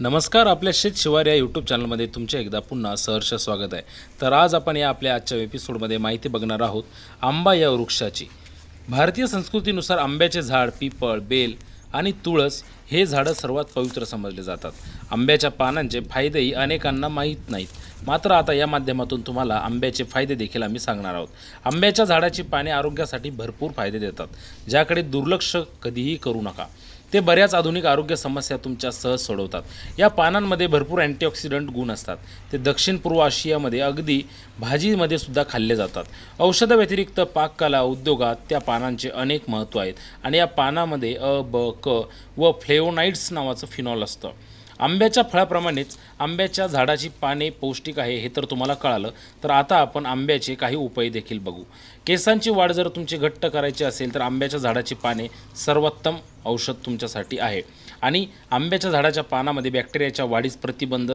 नमस्कार आपल्या शेत शिवार या यूट्यूब चॅनलमध्ये तुमचे एकदा पुन्हा सहर्ष स्वागत आहे. तर आज आपण या आपल्या आजच्या एपिसोडमध्ये माहिती बघणार आहोत आंबा या वृक्षाची. भारतीय संस्कृतीनुसार आंब्याचे झाड पिपळ बेल आणि तुळस हे झाडं सर्वात पवित्र समजले जातात. आंब्याच्या पानांचे फायदेही अनेकांना माहीत नाहीत. मात्र आता या माध्यमातून तुम्हाला आंब्याचे फायदे देखील आम्ही सांगणार आहोत. आंब्याच्या झाडाची पाने आरोग्यासाठी भरपूर फायदे देतात ज्याकडे दुर्लक्ष कधीही करू नका. ते बऱ्याच आधुनिक आरोग्य समस्या तुमच्या सहज सोडवतात. या पानांमध्ये भरपूर अँटीऑक्सिडंट गुण असतात. ते दक्षिण पूर्व आशियामध्ये अगदी भाजीमध्ये सुद्धा खाल्ले जातात. औषधाव्यतिरिक्त पाककला उद्योगात त्या पानांचे अनेक महत्त्व आहेत. आणि या पानामध्ये अ ब क व फ्लेवोनाइड्स नावाचं फिनॉल असतं. आंब्याच्या फळाप्रमाणेच आंब्याच्या झाडाची पाने पौष्टिक आहे हे तर तुम्हाला कळालं. तर आता आपण आंब्याचे काही उपाय देखील बघू. केसांची वाढ जर तुमची घट्ट करायची असेल तर आंब्याच्या झाडाची पाने सर्वोत्तम औषध तुमच्यासाठी आहे. आणि आंब्याच्या झाडाच्या पानामध्ये बॅक्टेरियाच्या वाढीस प्रतिबंध